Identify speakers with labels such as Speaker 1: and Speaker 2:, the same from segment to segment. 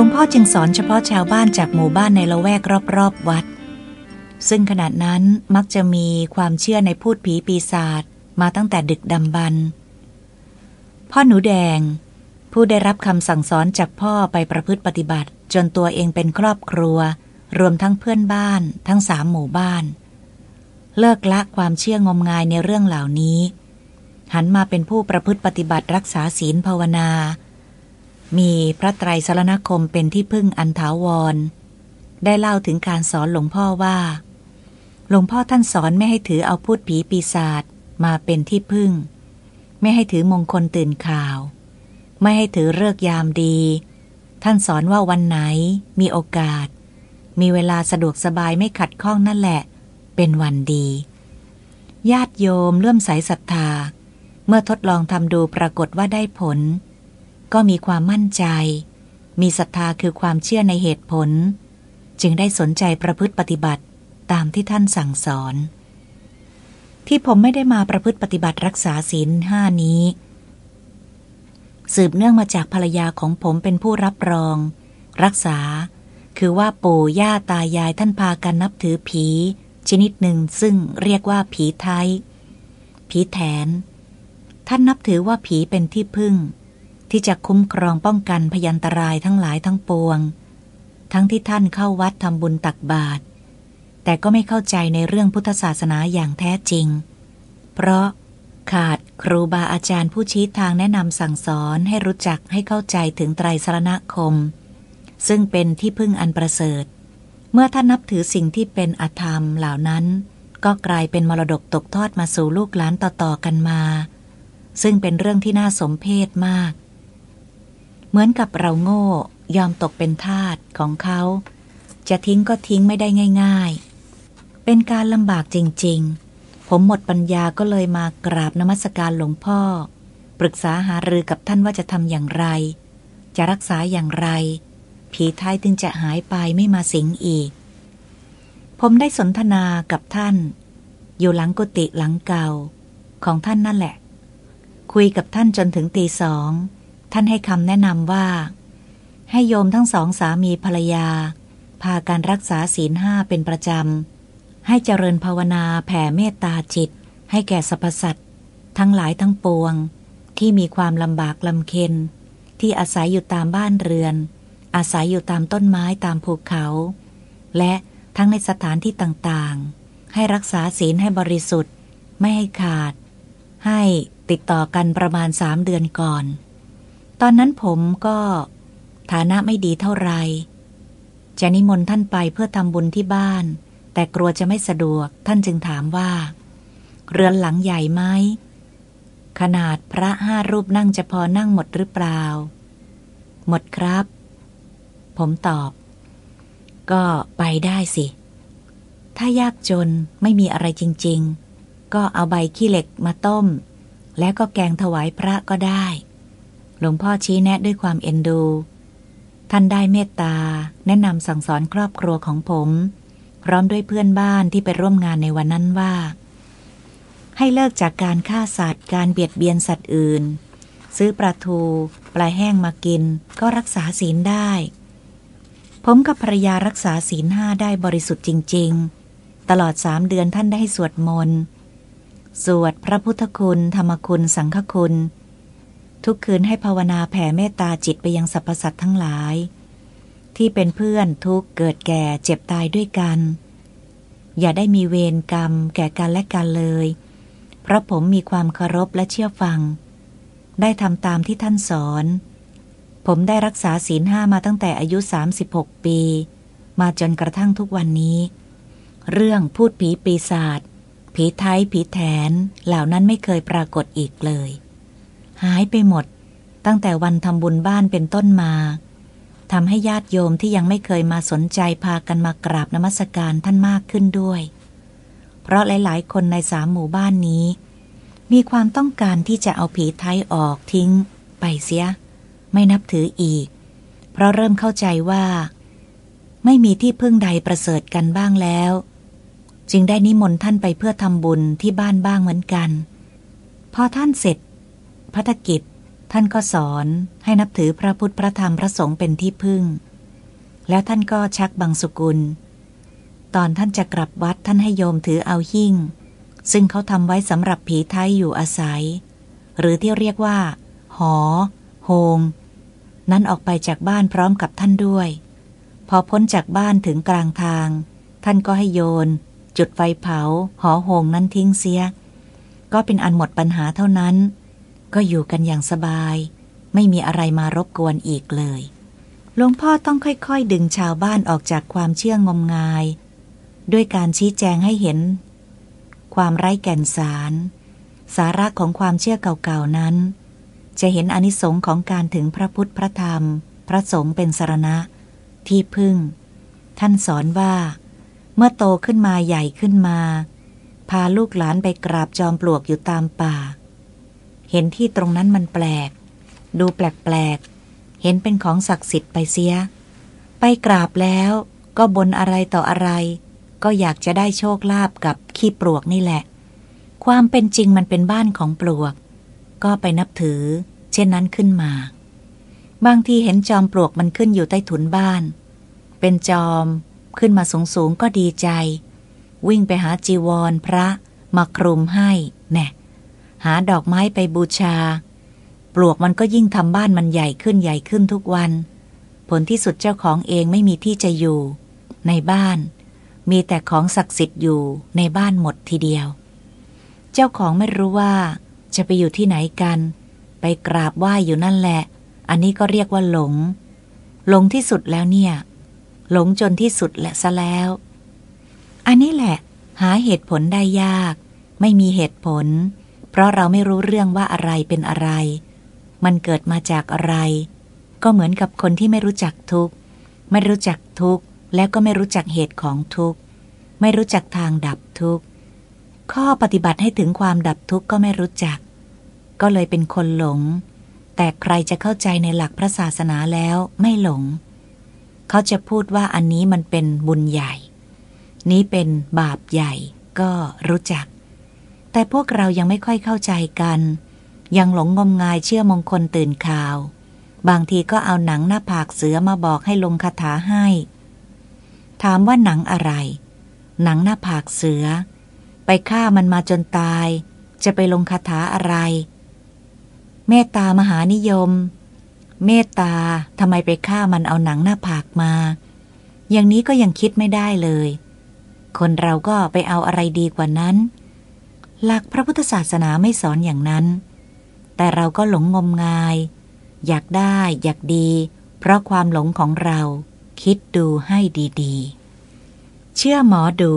Speaker 1: วงพ่อจึงสอนเฉพาะชาวบ้านจากหมู่บ้านในละแวกรอบๆวัด ซึ่งขณะนั้นมักจะมีความเชื่อในพูดผีปีศาจมาตั้งแต่ดึกดำบรรพ์พ่อหนูแดง ผู้ได้รับคำสั่งสอนจากพ่อไปประพฤติปฏิบัติ จนตัวเองเป็นครอบครัว รวมทั้งเพื่อนบ้าน ทั้งสามหมู่บ้าน เลิกละความเชื่องมงายในเรื่องเหล่านี้ หันมาเป็นผู้ประพฤติปฏิบัติรักษาศีลภาวนา มีพระไตรสรณคมเป็นที่พึ่งอันถาวร ได้เล่าถึงการสอนหลวงพ่อว่า หลวงพ่อท่านสอนไม่ให้ถือเอาพูดผีปีศาจมาเป็นที่พึ่ง ไม่ให้ถือมงคลตื่นข่าว ไม่ให้ถือเลิกยามดี ท่านสอนว่าวันไหนมีโอกาส มีเวลาสะดวกสบายไม่ขัดข้องนั่นแหละ เป็นวันดี ญาติโยมเลื่อมใสศรัทธา เมื่อทดลองทำดูปรากฏว่าได้ผล ก็มีความมั่นใจ มีศรัทธาคือความเชื่อในเหตุผล จึงได้สนใจประพฤติปฏิบัติตามที่ท่านสั่งสอน ที่ผมไม่ได้มาประพฤติปฏิบัติรักษาศีลห้านี้ สืบเนื่องมาจากภรรยาของผมเป็นผู้รับรอง รักษา คือว่าปู่ย่าตายายท่านพากันนับถือผี ชนิดหนึ่งซึ่งเรียกว่าผีไทย ผีแถน ท่านนับถือว่าผีเป็นที่พึ่ง ที่จะคุ้มครองป้องกันพยันตรายทั้งหลายทั้งปวง ทั้งที่ท่านเข้าวัดทำบุญตักบาตรแต่ก็ไม่เข้าใจในเรื่องพุทธศาสนาอย่างแท้จริง เพราะขาดครูบาอาจารย์ผู้ชี้ทางแนะนำสั่งสอนให้รู้จักให้เข้าใจถึงไตรสรณคม ซึ่งเป็นที่พึ่งอันประเสริฐ เมื่อท่านนับถือสิ่งที่เป็นอธรรมเหล่านั้น ก็กลายเป็นมรดกตกทอดมาสู่ลูกหลานต่อๆกันมา ซึ่งเป็นเรื่องที่น่าสมเพชมาก เหมือนกับเราโง่ยอมตกเป็นทาสของเขา จะทิ้งก็ทิ้งไม่ได้ง่าย ๆ เป็นการลำบากจริง ๆ ผมหมดปัญญาก็เลยมากราบนมัสการหลวงพ่อ ปรึกษาหารือกับท่านว่าจะทำอย่างไร จะรักษาอย่างไร ผีไทยจึงจะหายไปไม่มาสิงอีก ผมได้สนทนากับท่าน อยู่หลังกุฏิหลังเก่า ของท่านนั่นแหละ คุยกับท่านจนถึงตีสอง ท่านให้คำแนะนำว่า ให้โยมทั้งสองสามีภรรยา พาการรักษาศีลห้าเป็นประจำ ให้เจริญภาวนาแผ่เมตตาจิต ให้แก่สรรพสัตว์ทั้งหลายทั้งปวง ที่มีความลำบากลำเค็นที่อาศัยอยู่ตามบ้านเรือน อาศัยอยู่ตามต้นไม้ตามภูเขา และทั้งในสถานที่ต่างๆ ให้รักษาศีลให้บริสุทธิ์ ไม่ให้ขาด ให้ติดต่อกันประมาณสามเดือนก่อน ตอนนั้นผมก็ฐานะไม่ดีเท่าไร จะนิมนต์ท่านไปเพื่อทำบุญที่บ้าน แต่กลัวจะไม่สะดวก ท่านจึงถามว่า เรือนหลังใหญ่ไหม ขนาดพระห้ารูปนั่งจะพอนั่งหมดหรือเปล่า หมดครับ ผมตอบ ก็ไปได้สิ ถ้ายากจนไม่มีอะไรจริง ๆ ก็เอาใบขี้เหล็กมาต้ม แล้วก็แกงถวายพระก็ได้ หลวงพ่อชี้แนะด้วยความเอ็นดู ท่านได้เมตตา แนะนำสั่งสอนครอบครัวของผม พร้อมด้วยเพื่อนบ้านที่ไปร่วมงานในวันนั้นว่า ให้เลิกจากการฆ่าสัตว์ การเบียดเบียนสัตว์อื่น ซื้อปลาทู ปลาแห้งมากิน ก็รักษาศีลได้ ผมกับภรรยารักษาศีลห้าได้บริสุทธิ์จริง ๆ ตลอดสามเดือนท่านได้สวดมนต์สวดพระพุทธคุณ ธรรมคุณ สังฆคุณ ทุกคืนให้ภาวนาแผ่เมตตาจิตไปยังสรรพสัตว์ทั้งหลาย ที่เป็นเพื่อนทุกเกิดแก่เจ็บตายด้วยกัน อย่าได้มีเวรกรรมแก่กันและกันเลย เพราะผมมีความเคารพและเชื่อฟัง ได้ทำตามที่ท่านสอน ผมได้รักษาศีลห้ามาตั้งแต่อายุ 36 ปี มาจนกระทั่งทุกวันนี้ เรื่องพูดผีปีศาจผีไทยผีแถนเหล่านั้นไม่เคยปรากฏอีกเลย หายไปหมด ตั้งแต่วันทำบุญบ้านเป็นต้นมาทำให้ญาติโยมที่ยังไม่เคยมาสนใจพากันมากราบนมัสการท่านมากขึ้นด้วย เพราะหลาย ๆ คนในสามหมู่บ้านนี้ มีความต้องการที่จะเอาผีไทยออกทิ้ง ไปเสีย ไม่นับถืออีก เพราะเริ่มเข้าใจว่า ไม่มีที่พึ่งใดประเสริฐกันบ้างแล้ว จึงได้นิมนต์ท่านไปเพื่อทำบุญที่บ้านบ้างเหมือนกัน พอท่านเสร็จ พัฒกิจ ท่านก็สอนให้นับถือพระพุทธพระธรรมพระสงฆ์เป็นที่พึ่ง แล้วท่านก็ชักบังสุกุล ตอนท่านจะกลับวัดท่านให้โยมถือเอาหิ้งซึ่งเขาทำไว้สำหรับผีไทยอยู่อาศัย หรือที่เรียกว่า หอ โฮง นั้นออกไปจากบ้านพร้อมกับท่านด้วย พอพ้นจากบ้านถึงกลางทาง ท่านก็ให้โยน จุดไฟเผา หอโฮงนั้นทิ้งเสีย ก็เป็นอันหมดปัญหาเท่านั้น ก็อยู่กันอย่างสบาย ไม่มีอะไรมารบกวนอีกเลยหลวงพ่อต้องค่อยๆ ดึงชาวบ้านออกจากความเชื่องมงาย ด้วยการชี้แจงให้เห็น ความไร้แก่นสาร สาระของความเชื่อเก่าๆนั้น จะเห็นอนิสงค์ของการถึงพระพุทธพระธรรม พระสงฆ์เป็นสารณะ ที่พึ่ง ท่านสอนว่า เมื่อโตขึ้นมาใหญ่ขึ้นมา พาลูกหลานไปกราบจอมปลวกอยู่ตามป่า เห็นที่ตรงนั้นมันแปลก ดูแปลกๆ เห็นเป็นของศักดิ์สิทธิ์ไปเสีย ไปกราบแล้วก็บนอะไรต่ออะไร ก็อยากจะได้โชคลาภกับขี้ปลวกนี่แหละ ความเป็นจริงมันเป็นบ้านของปลวก ก็ไปนับถือ เช่นนั้นขึ้นมา บางทีเห็นจอมปลวกมันขึ้นอยู่ใต้ถุนบ้าน เป็นจอมขึ้นมาสูงสูงก็ดีใจ วิ่งไปหาจีวรพระมาคลุมให้แน่ หาดอกไม้ไปบูชา ปลวกมันก็ยิ่งทำบ้านมันใหญ่ขึ้นใหญ่ขึ้นทุกวัน ผลที่สุดเจ้าของเองไม่มีที่จะอยู่ ในบ้าน มีแต่ของศักดิ์สิทธิ์อยู่ในบ้านหมดทีเดียว เจ้าของไม่รู้ว่า จะไปอยู่ที่ไหนกัน ไปกราบไหว้อยู่นั่นแหละ อันนี้ก็เรียกว่าหลง หลงที่สุดแล้วเนี่ย หลงจนที่สุดแหละซะแล้ว อันนี้แหละ หาเหตุผลได้ยาก ไม่มีเหตุผล เพราะเราไม่รู้เรื่องว่าอะไรเป็นอะไร มันเกิดมาจากอะไร ก็เหมือนกับคนที่ไม่รู้จักทุกข์ ไม่รู้จักทุกข์ แล้วก็ไม่รู้จักเหตุของทุกข์ ไม่รู้จักทางดับทุกข์ ข้อปฏิบัติให้ถึงความดับทุกข์ก็ไม่รู้จัก ก็เลยเป็นคนหลง แต่ใครจะเข้าใจในหลักพระศาสนาแล้วไม่หลง เขาจะพูดว่าอันนี้มันเป็นบุญใหญ่ นี้เป็นบาปใหญ่ก็รู้จัก แต่พวกเรายังไม่ค่อยเข้าใจกัน ยังหลงงมงายเชื่อมงคลตื่นข่าว บางทีก็เอาหนังหน้าผากเสือมาบอกให้ลงคาถาให้ ถามว่าหนังอะไร หนังหน้าผากเสือ ไปฆ่ามันมาจนตาย จะไปลงคาถาอะไร เมตตามหานิยม เมตตาทำไมไปฆ่ามันเอาหนังหน้าผากมา อย่างนี้ก็ยังคิดไม่ได้เลย คนเราก็ไปเอาอะไรดีกว่านั้น หลักพระพุทธศาสนาไม่สอนอย่างนั้น แต่เราก็หลงงมงาย อยากได้อยากดี เพราะความหลงของเราคิดดูให้ดีๆ เชื่อหมอดู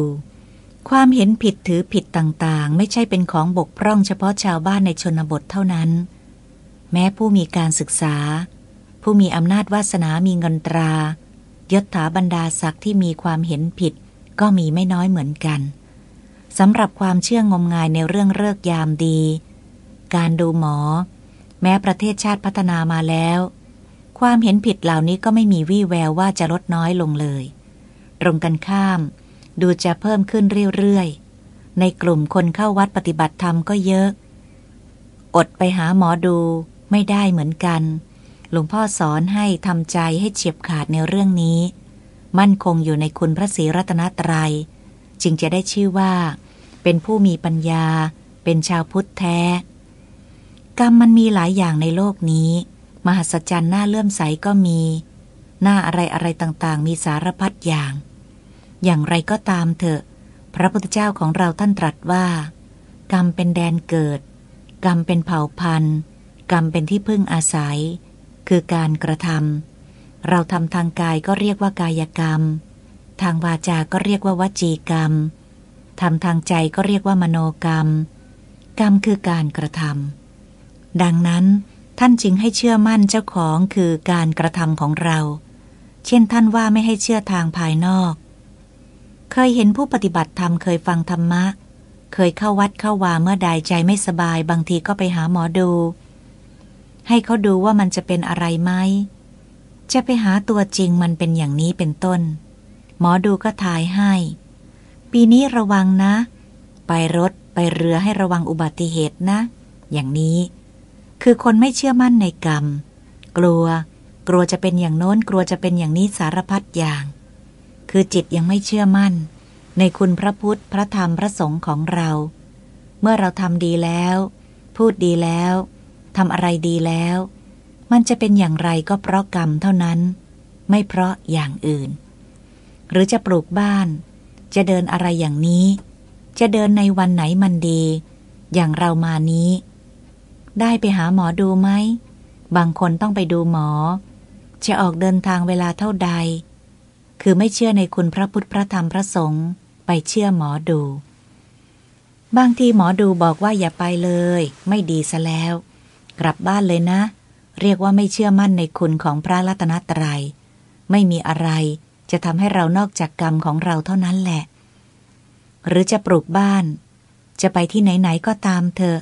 Speaker 1: ความเห็นผิดถือผิดต่างๆ ไม่ใช่เป็นของบกพร่องเฉพาะชาวบ้านในชนบทเท่านั้น แม้ผู้มีการศึกษา ผู้มีอำนาจวาสนามีเงินตรายศถาบรรดาศักดิ์ที่มีความเห็นผิดก็มีไม่น้อยเหมือนกัน สำหรับความเชื่องมงายในเรื่องเลิกยามดี การดูหมอ แม้ประเทศชาติพัฒนามาแล้ว ความเห็นผิดเหล่านี้ก็ไม่มีวี่แววว่าจะลดน้อยลงเลย ตรงกันข้าม ดูจะเพิ่มขึ้นเรื่อยๆ ในกลุ่มคนเข้าวัดปฏิบัติธรรมก็เยอะ อดไปหาหมอดูไม่ได้เหมือนกัน หลวงพ่อสอนให้ทำใจให้เฉียบขาดในเรื่องนี้ มั่นคงอยู่ในคุณพระศรีรัตนตรยัยจึงจะได้ชื่อว่า เป็นผู้มีปัญญา เป็นชาวพุทธแท้ กรรมมันมีหลายอย่างในโลกนี้ มหัศจรรย์หน้าเลื่อมใสก็มี หน้าอะไรอะไรต่างๆ มีสารพัดอย่าง อย่างไรก็ตามเถอะ พระพุทธเจ้าของเราท่านตรัสว่า กรรมเป็นแดนเกิด กรรมเป็นเผ่าพันธุ์ กรรมเป็นที่พึ่งอาศัย คือการกระทำเราทำทางกายก็เรียกว่ากายกรรม ทางวาจาก็เรียกว่าวจีกรรม ทำทางใจก็เรียกว่ามโนกรรม กรรมคือการกระทำดังนั้นท่านจึงให้เชื่อมั่นเจ้าของคือการกระทำของเรา เช่นท่านว่าไม่ให้เชื่อทางภายนอก เคยเห็นผู้ปฏิบัติธรรมเคยฟังธรรมะ เคยเข้าวัดเข้าวาเมื่อใดใจไม่สบาย บางทีก็ไปหาหมอดู ให้เขาดูว่ามันจะเป็นอะไรไหมจะไปหาตัวจริงมันเป็นอย่างนี้เป็นต้น หมอดูก็ทายให้ ปีนี้ระวังนะ ไปรถไปเรือให้ระวังอุบัติเหตุนะ อย่างนี้ คือคนไม่เชื่อมั่นในกรรม กลัว กลัวจะเป็นอย่างโน้น กลัวจะเป็นอย่างนี้สารพัดอย่าง คือจิตยังไม่เชื่อมั่น ในคุณพระพุทธพระธรรมพระสงฆ์ของเรา เมื่อเราทำดีแล้ว พูดดีแล้วทำอะไรดีแล้ว มันจะเป็นอย่างไรก็เพราะกรรมเท่านั้น ไม่เพราะอย่างอื่น หรือจะปลูกบ้าน จะเดินอะไรอย่างนี้ จะเดินในวันไหนมันดี อย่างเรามานี้ ได้ไปหาหมอดูไหม บางคนต้องไปดูหมอ จะออกเดินทางเวลาเท่าใด คือไม่เชื่อในคุณพระพุทธพระธรรมพระสงฆ์ไปเชื่อหมอดู บางทีหมอดูบอกว่าอย่าไปเลย ไม่ดีซะแล้ว กลับบ้านเลยนะ เรียกว่าไม่เชื่อมั่นในคุณของพระรัตนตรยัย ไม่มีอะไร จะทำให้เรานอกจากกรรมของเราเท่านั้นแหละ หรือจะปลูกบ้าน จะไปที่ไหนๆก็ตามเถอะ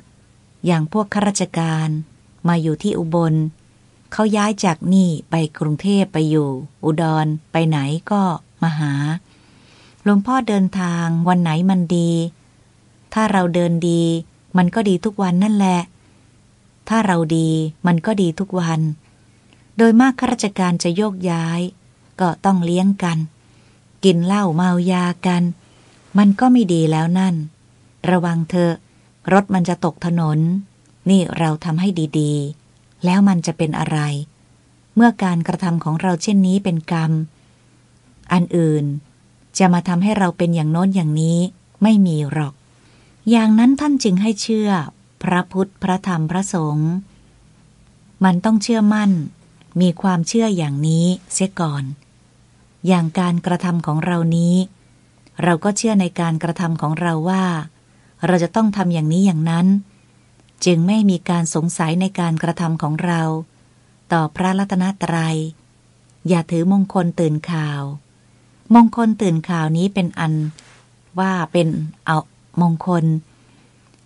Speaker 1: อย่างพวกข้าราชการมาอยู่ที่อุบล เขาย้ายจากนี่ไปกรุงเทพไปอยู่ อุดรไปไหนก็มาหา หลวงพ่อเดินทางวันไหนมันดี ถ้าเราเดินดี มันก็ดีทุกวันนั่นแหละ ถ้าเราดีมันก็ดีทุกวัน โดยมากข้าราชการจะโยกย้าย ก็ต้องเลี้ยงกัน กินเหล้าเมายากัน มันก็ไม่ดีแล้วนั่น ระวังเถอะรถมันจะตกถนน นี่เราทำให้ดีๆ แล้วมันจะเป็นอะไร เมื่อการกระทำของเราเช่นนี้เป็นกรรม อันอื่น จะมาทำให้เราเป็นอย่างโน้นอย่างนี้ไม่มีหรอก อย่างนั้นท่านจึงให้เชื่อ พระพุทธพระธรรมพระสงฆ์มันต้องเชื่อมั่น มีความเชื่ออย่างนี้เสียก่อน อย่างการกระทำของเรานี้ เราก็เชื่อในการกระทำของเราว่า เราจะต้องทำอย่างนี้อย่างนั้น จึงไม่มีการสงสัยในการกระทำของเรา ต่อพระรัตนตรยัย อย่าถือมงคลตื่นข่าว มงคลตื่นข่าวนี้เป็นอันว่าเป็นเอามงคล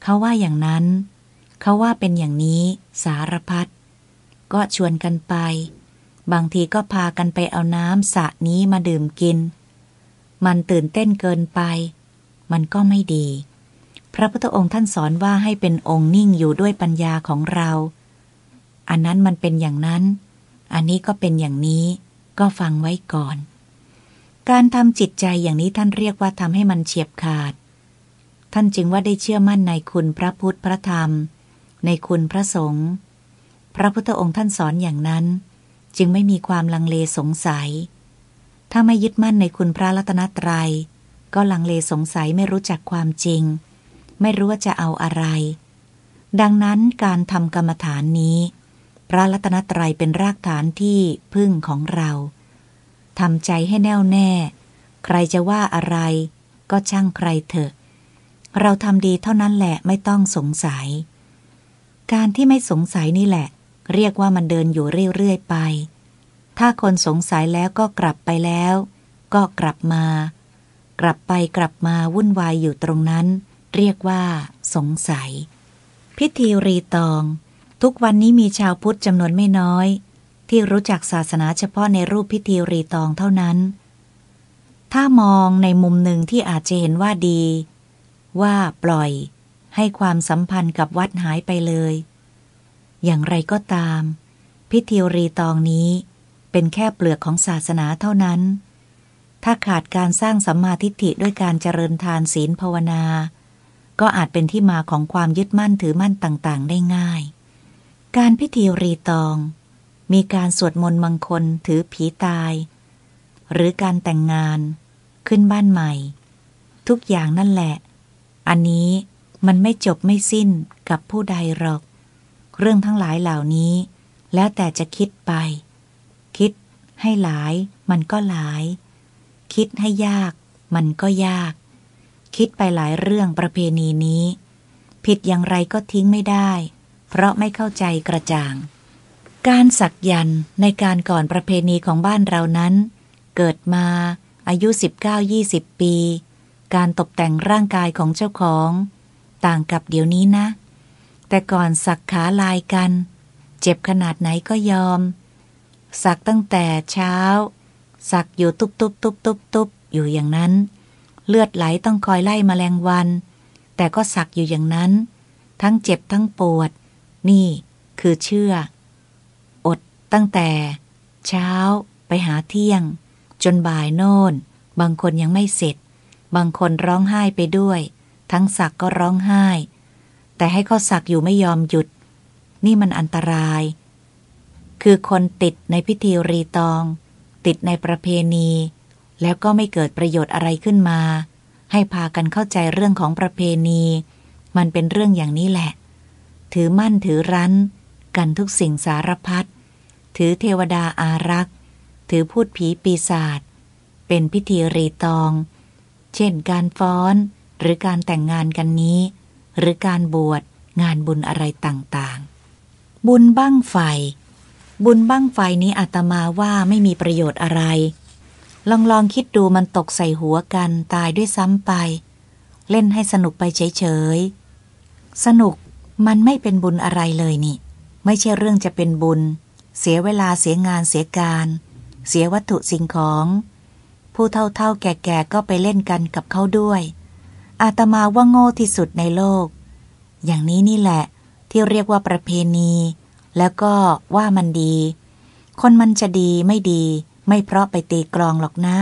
Speaker 1: เขาว่าอย่างนั้น เขาว่าเป็นอย่างนี้สารพัดก็ชวนกันไป บางทีก็พากันไปเอาน้ำสระนี้มาดื่มกิน มันตื่นเต้นเกินไป มันก็ไม่ดี พระพุทธองค์ท่านสอนว่าให้เป็นองค์นิ่งอยู่ด้วยปัญญาของเรา อันนั้นมันเป็นอย่างนั้น อันนี้ก็เป็นอย่างนี้ก็ฟังไว้ก่อน การทำจิตใจอย่างนี้ท่านเรียกว่าทำให้มันเฉียบขาด ท่านจึงว่าได้เชื่อมั่นในคุณพระพุทธพระธรรม ในคุณพระสงฆ์พระพุทธองค์ท่านสอนอย่างนั้น จึงไม่มีความลังเลสงสัย ถ้าไม่ยึดมั่นในคุณพระรัตนตรยัย ก็ลังเลสงสัยไม่รู้จักความจริง ไม่รู้ว่าจะเอาอะไร ดังนั้นการทำกรรมฐานนี้ พระรัตนตรัยเป็นรากฐานที่พึ่งของเราทำใจให้แน่วแน่ ใครจะว่าอะไร ก็ช่างใครเถอะ เราทำดีเท่านั้นแหละไม่ต้องสงสัย การที่ไม่สงสัยนี่แหละ เรียกว่ามันเดินอยู่เรื่อยๆไป ถ้าคนสงสัยแล้วก็กลับไปแล้ว ก็กลับมา กลับไปกลับมาวุ่นวายอยู่ตรงนั้น เรียกว่า สงสัย พิธีรีตอง ทุกวันนี้มีชาวพุทธจำนวนไม่น้อย ที่รู้จักศาสนาเฉพาะในรูปพิธีรีตองเท่านั้น ถ้ามองในมุมหนึ่งที่อาจจะเห็นว่าดี ว่าปล่อย ให้ความสัมพันธ์กับวัดหายไปเลย อย่างไรก็ตาม พิธีรีตองนี้เป็นแค่เปลือกของศาสนาเท่านั้น ถ้าขาดการสร้างสัมมาทิฏฐิด้วยการเจริญทานศีลภาวนา ก็อาจเป็นที่มาของความยึดมั่นถือมั่นต่างๆ ได้ง่าย การพิธีรีตอง มีการสวดมนต์มงคลถือผีตาย หรือการแต่งงาน ขึ้นบ้านใหม่ ทุกอย่างนั่นแหละ อันนี้มันไม่จบไม่สิ้นกับผู้ใดหรอก เรื่องทั้งหลายเหล่านี้ แล้วแต่จะคิดไป คิดให้หลาย มันก็หลาย คิดให้ยาก มันก็ยาก คิดไปหลายเรื่องประเพณีนี้ ผิดอย่างไรก็ทิ้งไม่ได้ เพราะไม่เข้าใจกระจ่าง การสักยันในการก่อนประเพณีของบ้านเรานั้น เกิดมาอายุ 19-20 ปี การตกแต่งร่างกายของเจ้าของ ต่างกับเดี๋ยวนี้นะ แต่ก่อนสักขาลายกัน เจ็บขนาดไหนก็ยอม สักตั้งแต่เช้า สักอยู่ตุบตุบตุบตุบตุบอยู่อย่างนั้น เลือดไหลต้องคอยไล่มแมลงวัน แต่ก็สักอยู่อย่างนั้น ทั้งเจ็บทั้งปวด นี่คือเชื่อ อดตั้งแต่ เช้า ไปหาเที่ยง จนบ่ายโน่น บางคนยังไม่เสร็จ บางคนร้องไห้ไปด้วย ทั้งสักก็ร้องไห้ แต่ให้เขาสักอยู่ไม่ยอมหยุด นี่มันอันตราย คือคนติดในพิธีรีตอง ติดในประเพณี แล้วก็ไม่เกิดประโยชน์อะไรขึ้นมา ให้พากันเข้าใจเรื่องของประเพณี มันเป็นเรื่องอย่างนี้แหละ ถือมั่นถือรั้น กันทุกสิ่งสารพัดถือเทวดาอารักษ์ ถือพูดผีปีศาจ เป็นพิธีรีตอง เช่นการฟ้อนหรือการแต่งงานกันนี้ หรือการบวชงานบุญอะไรต่างๆ บุญบ้างไฟ บุญบ้างไฟนี้อาตมาว่าไม่มีประโยชน์อะไร ลองลองคิดดูมันตกใส่หัวกันตายด้วยซ้ำไป เล่นให้สนุกไปเฉยๆ สนุกมันไม่เป็นบุญอะไรเลยนี่ ไม่ใช่เรื่องจะเป็นบุญ เสียเวลาเสียงานเสียการ เสียวัตถุสิ่งของ ผู้เท่าๆแก่ๆก็ไปเล่นกันกับเขาด้วย อาตมาว่าโง่ที่สุดในโลก อย่างนี้นี่แหละ ที่เรียกว่าประเพณี แล้วก็ว่ามันดี คนมันจะดีไม่ดี ไม่เพราะไปตีกลองหรอกนะ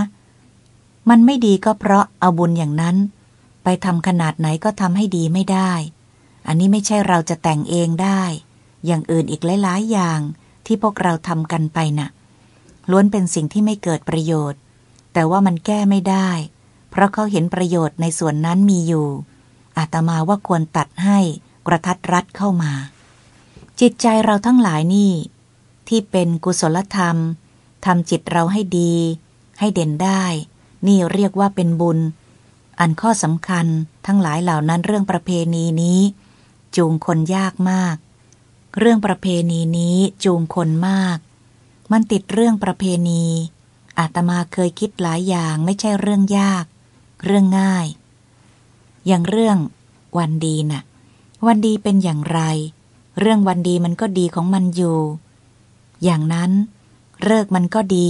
Speaker 1: มันไม่ดีก็เพราะเอาบุญอย่างนั้น ไปทำขนาดไหนก็ทำให้ดีไม่ได้ อันนี้ไม่ใช่เราจะแต่งเองได้ อย่างอื่นอีกหลายๆอย่างที่พวกเราทำกันไปนะ่ะล้วนเป็นสิ่งที่ไม่เกิดประโยชน์ แต่ว่ามันแก้ไม่ได้ เพราะเขาเห็นประโยชน์ในส่วนนั้นมีอยู่ อาตมาว่าควรตัดให้กระทัดรัดเข้ามา จิตใจเราทั้งหลายนี่ ที่เป็นกุศลธรรมทำจิตเราให้ดี ให้เด่นได้ นี่เรียกว่าเป็นบุญ อันข้อสำคัญทั้งหลายเหล่านั้นเรื่องประเพณีนี้ จูงคนยากมาก เรื่องประเพณีนี้จูงคนมาก มันติดเรื่องประเพณีอาตมาเคยคิดหลายอย่างไม่ใช่เรื่องยาก เรื่องง่าย อย่างเรื่องวันดีนะ่ะ วันดีเป็นอย่างไร เรื่องวันดีมันก็ดีของมันอยู่ อย่างนั้นเลิกมันก็ดี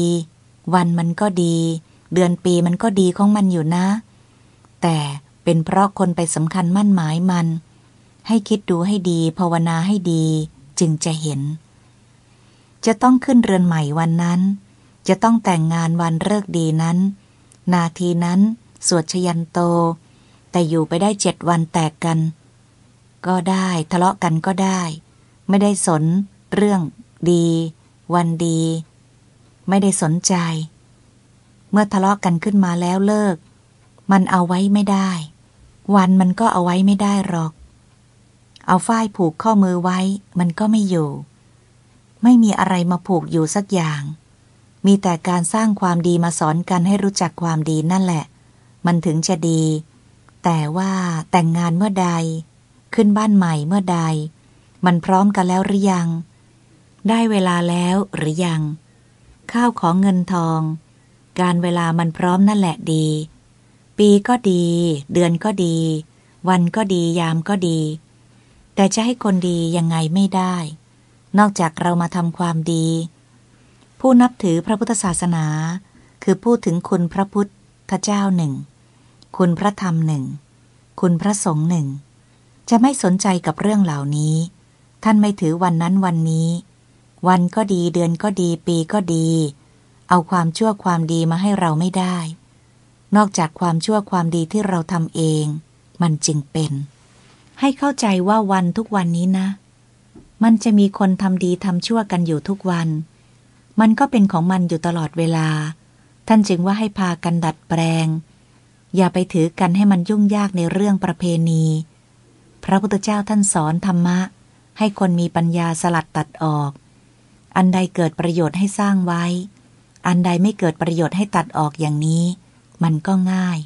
Speaker 1: วันมันก็ดี เดือนปีมันก็ดีของมันอยู่นะ แต่เป็นเพราะคนไปสำคัญมั่นหมายมัน ให้คิดดูให้ดีภาวนาให้ดีจึงจะเห็น จะต้องขึ้นเรือนใหม่วันนั้น จะต้องแต่งงานวันเลิกดีนั้น นาทีนั้น สวดชยันโต แต่อยู่ไปได้เจ็ดวันแตกกัน ก็ได้ทะเลาะกันก็ได้ ไม่ได้สน เรื่อง ดี วันดี ไม่ได้สนใจ เมื่อทะเลาะกันขึ้นมาแล้วเลิก มันเอาไว้ไม่ได้ วันมันก็เอาไว้ไม่ได้หรอก เอาฝ้ายผูกข้อมือไว้ มันก็ไม่อยู่ ไม่มีอะไรมาผูกอยู่สักอย่างมีแต่การสร้างความดีมาสอนกันให้รู้จักความดีนั่นแหละ มันถึงจะดี แต่ว่าแต่งงานเมื่อใด ขึ้นบ้านใหม่เมื่อใด มันพร้อมกันแล้วหรือยัง ได้เวลาแล้วหรือยัง ข้าวของเงินทอง การเวลามันพร้อมนั่นแหละดี ปีก็ดี เดือนก็ดี วันก็ดียามก็ดี แต่จะให้คนดียังไงไม่ได้ นอกจากเรามาทำความดี ผู้นับถือพระพุทธศาสนา คือพูดถึงคุณพระพุทธเจ้าหนึ่ง คุณพระธรรมหนึ่ง คุณพระสงฆ์หนึ่ง จะไม่สนใจกับเรื่องเหล่านี้ ท่านไม่ถือวันนั้นวันนี้ วันก็ดีเดือนก็ดีปีก็ดี เอาความชั่วความดีมาให้เราไม่ได้ นอกจากความชั่วความดีที่เราทำเอง มันจึงเป็น ให้เข้าใจว่าวันทุกวันนี้นะ มันจะมีคนทำดีทำชั่วกันอยู่ทุกวัน มันก็เป็นของมันอยู่ตลอดเวลา ท่านจึงว่าให้พากันดัดแปลง อย่าไปถือกันให้มันยุ่งยากในเรื่องประเพณี พระพุทธเจ้าท่านสอนธรรมะ ให้คนมีปัญญาสลัดตัดออก อันใดเกิดประโยชน์ให้สร้างไว้ อันใดไม่เกิดประโยชน์ให้ตัดออกอย่างนี้ มันก็ง่าย